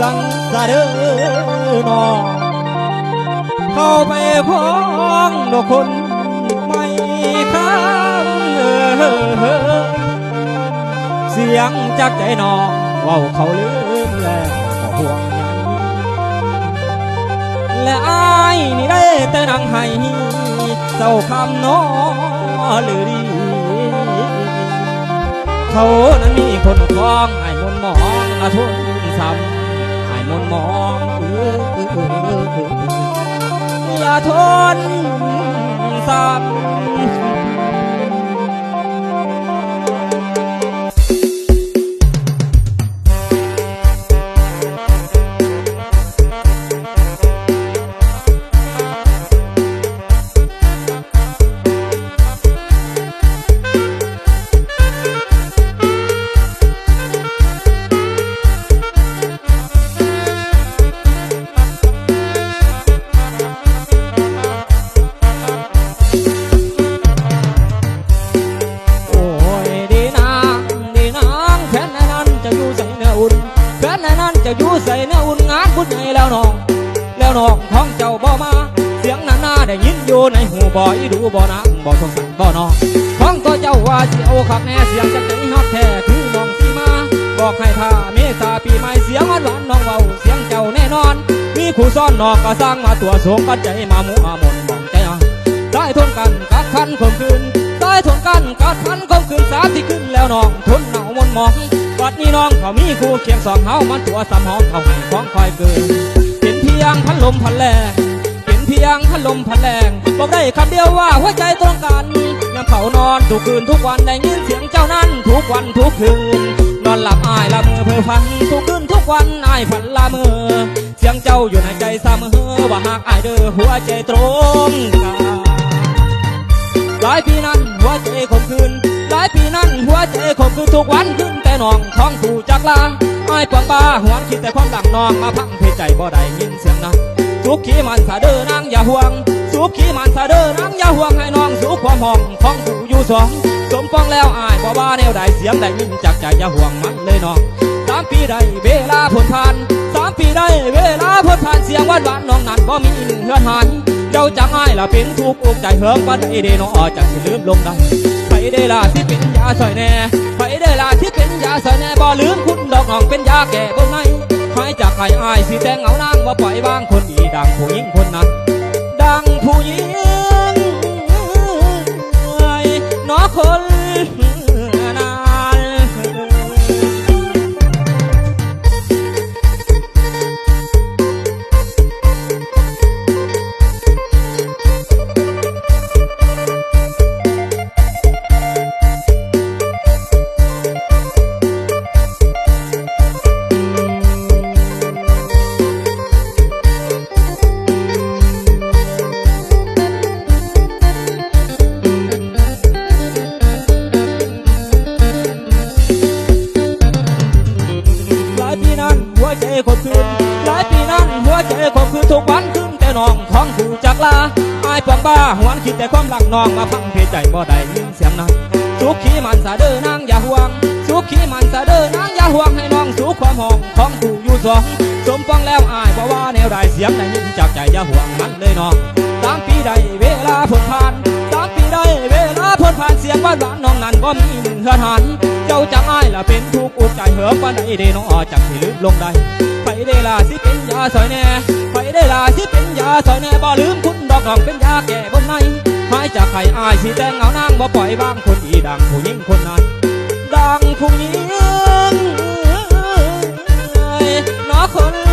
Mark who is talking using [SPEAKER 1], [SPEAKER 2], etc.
[SPEAKER 1] สังสะเดอนอเข้าไปพ้องดอกคนไม่ข้ามเสียงจากใจน้องเว่าเขาลืมแล้วก็ห่วงใยและอายนี่ได้แต่นั่งให้เศร้าคำน้อหรือดีเขานั้นมีคนคล้องไอ้มนต์มองอาทุนซ้ำ มนมองออเออเออเออเอออย่าทนซ้ำ ใหญ่แล้วน้อง แล้วน้องของเจ้าบ่มา เสียงนานาได้ยินอยู่ในหูบ่อีดูบ่นางบ่สงสารบ่น้องของตัวเจ้าว่าสิเอาคักแน่เสียงจากใจฮักแท้คือน้องสีมา บอกให้ท่าเมษาปีใหม่เสียงหวานหวานน้องเว้าเสียงเจ้าแน่นอน มีคู่ซ้อนนอกก็สร้างมาตัวโสงกันใจมาหมู่มามนมองใจอะได้ทนกันกัดคันข่มขืนได้ทนกันกัดคันข่มขืนสามที่ขึ้นแล้วน้องทนหนาวมนมอง บัดนี้น้องเขามีคู่เคียงสองเฮามันตัวสำหองเขาให้ของคอยเกินเป็นเพียงพันลมพันแรงเป็นเพียงพันลมพันแรงบอกได้คำเดียวว่าหัวใจตรงกันยามเขานอนทุกคืนทุกวันได้ยินเสียงเจ้านั้นทุกวันทุกคืนนอนหลับอายละเมอเพ้อฝันทุกคืนทุกวันอายฝันละเมอเสียงเจ้าอยู่ในใจเสมอว่าหากอายเด้อหัวใจตรงกันหลายปีนั้นหัวใจขมคืน หลายปีนั้นหัวใจขมคืนทุกวันขึ้นแต่นองท้องถูจากลาไอ้ายปวงบ้าหวนคิดแต่ความดังนองมาพังเพใจบ่ได้ยินเสียงนั้นสุขขีมันสาเด้อนางอย่าห่วงสุขขีมันสาเด้อนางอย่าห่วงให้น้องสุขความห้องท้องถูอยู่สองสมปองแล้วอายบ่ว่าแนวใดเสียงได้ยินจากใจอย่าห่วงมันเลยน้องสามปีได้เวลาพ้นผ่านสามปีได้เวลาพ้นผ่านเสียงหวานหวานน้องนั้นบ่มีเฮือนหายเจ้าจังอ้ายละเป็นทุกข์อกใจเฮิงวันใดเดน้อจังสิลืมลงได้ ไปได้ล่ะที่เป็นยาสอยแน่ไปได้ล่ะที่เป็นยาสอยแน่บ่ลืมคุณดอกน้องเป็นยาแก่บนในหายจากใครอายสิแต่งเอานางว่าปล่อยวางคนดีดังผู้หญิงคนนั้นดังผู้หญิงไอ้น้อคน หัวใจขมคืนหลายปีนั้นหัวใจขมคืนทุกวันขึ้นแต่น้องท้องถูกจากลาอายปวงบ้าหวนคิดแต่ความหลังน้องมาพังเพใจบ่ได้ยินเสียงนั้นสุขขีมันสาเด้อนางอย่าห่วงสุขขีมันสาเด้อนางอย่าห่วงให้น้องสุขความห้องของถูกอยู่สองสมปองแล้วอายบ่ว่าแนวใดเสียงได้ยินจากใจอย่าห่วงมันเลยน้องสามปีได้เวลาพ้นผ่านสามปีได้เวลาพ้นผ่านเสียงหวานหวานน้องนั้นบ่มีหนึ่งเฮือนหันเจ้าจังอ้ายละเป็นทุกข์อกใจเหิมปานใดเดน้องออจังสิลืมลงได้ ไปได้ล่ะสิเป็นยาสอยแน่ไปได้ล่ะสิเป็นยาสอยแน่บ่ลืมคุณดอกน้องเป็นยาแก่บนในหายจากไข่อายสิแต่งเอานางบ่ปล่อยบางคนดีดังผู้หญิงคนนั้น ดังผู้หญิงน้อคน